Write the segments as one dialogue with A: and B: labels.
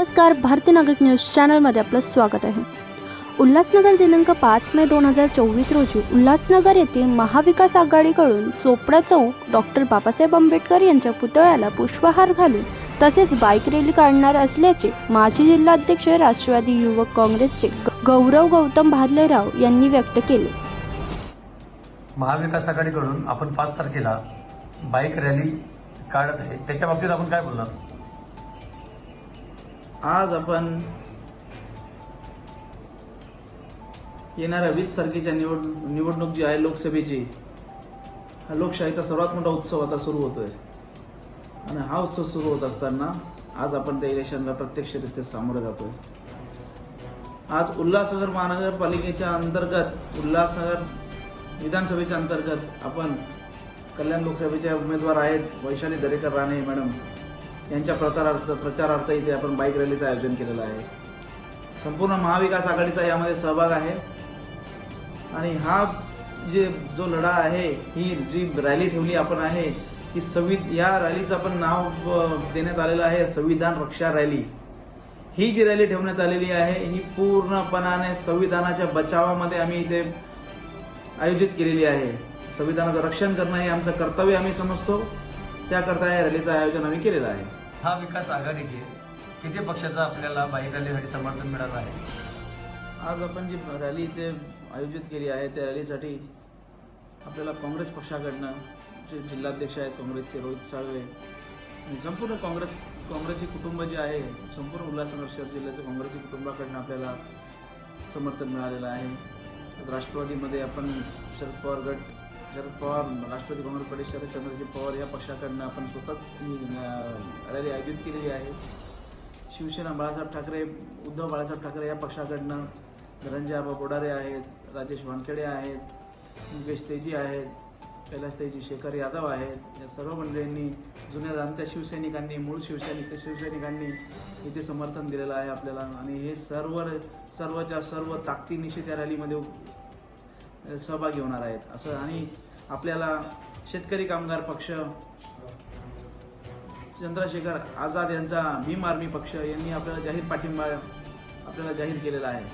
A: नमस्कार भारतीय नागरिक न्यूज चॅनलमध्ये आपलं स्वागत आहे. उल्हासनगर दिनांक पाच मे दोन हजार चोवीस रोजी उल्हासनगर येथे महाविकास आघाडीकडून चोपडा चौक डॉक्टर बाबासाहेब आंबेडकर यांच्या पुतळ्याला पुष्पहार घालून तसेच बाईक रॅली काढणार असल्याचे माजी जिल्हाध्यक्ष राष्ट्रवादी युवक काँग्रेसचे गौरव गौतम भारलेराव यांनी व्यक्त केले.
B: महाविकास आघाडीकडून आपण पाच तारखेला बाईक रॅली काढत आहे. त्याच्या बाबतीत आपण काय बोलणार?
C: आज आपण येणाऱ्या वीस तारखेच्या निवड निवडणूक जी आहे लोकसभेची हा लोकशाहीचा सर्वात मोठा उत्सव आता सुरू होतोय. आणि हा उत्सव सुरू होत असताना आज आपण त्या इलेक्शनला प्रत्यक्षरित्या सामोरे जातोय. आज उल्हासनगर महानगरपालिकेच्या अंतर्गत उल्हासनगर विधानसभेच्या अंतर्गत आपण कल्याण लोकसभेच्या उमेदवार आहेत वैशाली दरेकर राणे मॅडम. यांच्या प्रचारार्थ प्रचारार्थ इथे आपण बाईक रॅलीचं आयोजन केलेलं आहे. संपूर्ण महाविकास आघाडीचा यामध्ये सहभाग आहे. आणि हा जे जो लढा आहे ही जी रॅली ठेवली आपण आहे ही संवि या रॅलीचं आपण नाव देण्यात आलेलं आहे संविधान रक्षा रॅली ही जी रॅली ठेवण्यात आलेली आहे ही पूर्णपणाने संविधानाच्या बचावामध्ये आम्ही इथे आयोजित केलेली आहे. संविधानाचं रक्षण करणं हे आमचं कर्तव्य आम्ही समजतो. त्याकरता या रॅलीचं आयोजन आम्ही केलेलं आहे.
B: हा विकास आघाडीचे किती पक्षाचा आपल्याला बाईक रॅलीसाठी समर्थन मिळालं आहे?
C: आज आपण जी रॅली इथे आयोजित केली आहे त्या रॅलीसाठी आपल्याला काँग्रेस पक्षाकडनं जे जिल्हाध्यक्ष आहेत काँग्रेसचे रोहित साळवे आणि संपूर्ण काँग्रेस काँग्रेसी कुटुंब जे आहे संपूर्ण उल्हासनगर शहर जिल्ह्याचं काँग्रेसी कुटुंबाकडनं आपल्याला समर्थन मिळालेलं आहे. राष्ट्रवादीमध्ये आपण शरद पवार गट शरद पवार राष्ट्रवादी काँग्रेस प्रदेश चंद्रजी पवार या पक्षाकडनं आपण स्वतःच रॅली आयोजित केलेली आहे. शिवसेना बाळासाहेब ठाकरे उद्धव बाळासाहेब ठाकरे या पक्षाकडनं धनंजय आबा बोडारे आहेत राजेश वानखेडे आहेत मुकेश तेजी आहेत कैलास तेजी शेखर यादव आहेत. या सर्व मंडळींनी जुन्या जाणत्या शिवसैनिकांनी मूळ शिवसैनिक शिवसैनिकांनी इथे समर्थन दिलेलं आहे आपल्याला. आणि हे सर्व सर्वच्या सर्व ताकदीनिशी त्या रॅलीमध्ये सहभागी होणार आहेत. असं आणि आपल्याला शेतकरी कामगार पक्ष चंद्रशेखर आझाद यांचा भीम आर्मी पक्ष यांनी आपल्याला जाहीर पाठिंबा आपल्याला जाहीर केलेला आहे.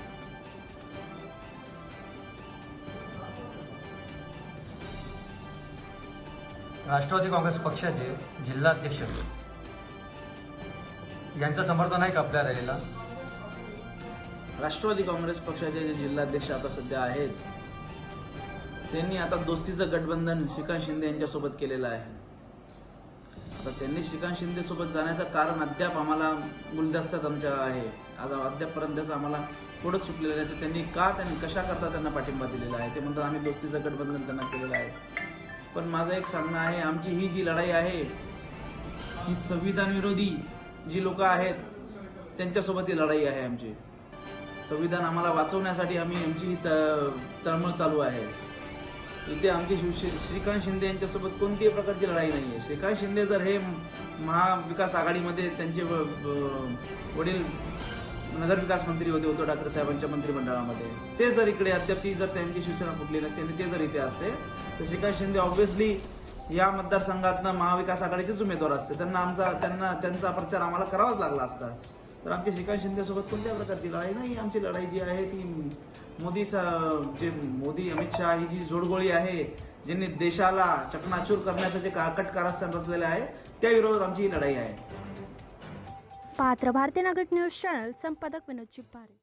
B: राष्ट्रवादी काँग्रेस पक्षाचे जिल्हाध्यक्ष यांचं समर्थन आहे का आपल्या रॅलीला?
C: राष्ट्रवादी काँग्रेस पक्षाचे जे जिल्हाध्यक्ष आता सध्या आहेत त्यांनी आता दोस्तीचं गठबंधन श्रीकांत शिंदे यांच्यासोबत केलेलं आहे. आता त्यांनी श्रीकांत शिंदे सोबत जाण्याचं कारण अद्याप आम्हाला गुलदस्त्यात आमच्या आहे. आज अद्यापपर्यंतच आम्हाला पुढं सुटलेलं आहे. तर त्यांनी का त्यांनी कशा करता त्यांना पाठिंबा दिलेला आहे? ते म्हणतात आम्ही दोस्तीचं गठबंधन त्यांना केलेलं आहे. पण माझं एक सांगणं आहे आमची ही जी लढाई आहे ही संविधान विरोधी जी लोक आहेत त्यांच्यासोबत ही लढाई आहे आमची. संविधान आम्हाला वाचवण्यासाठी आम्ही आमची ही त- तळमळ चालू आहे. इथे आमची शिवशे श्रीकांत शिंदे यांच्यासोबत कोणत्याही प्रकारची लढाई नाही आहे श्रीकांत शिंदे जर हे महाविकास आघाडीमध्ये त्यांचे वडील नगरविकास मंत्री होते उद्धव ठाकरे साहेबांच्या मंत्रिमंडळामध्ये ते जर इकडे अद्याप ती जर त्यांची शिवसेना फुटली नसते आणि ते जर इथे असते तर श्रीकांत शिंदे ऑब्व्हियसली या मतदारसंघातनं महाविकास आघाडीचेच उमेदवार असते. त्यांना आमचा त्यांना त्यांचा प्रचार आम्हाला करावाच लागला असता. तर आमच्या श्रीकांत शिंदेसोबत कोणत्या प्रकारची लढाई? नाही आमची लढाई जी आहे ती मोदी जे मोदी अमित शहा ही जी जोडगोळी आहे ज्यांनी देशाला चकनाचूर करण्याचं जे काकट कारस्थान रचलेलं आहे त्या विरोधात आमची ही लढाई आहे.
A: पात्र भारतीय नागरिक न्यूज चॅनल संपादक विनोद चिप्पारे.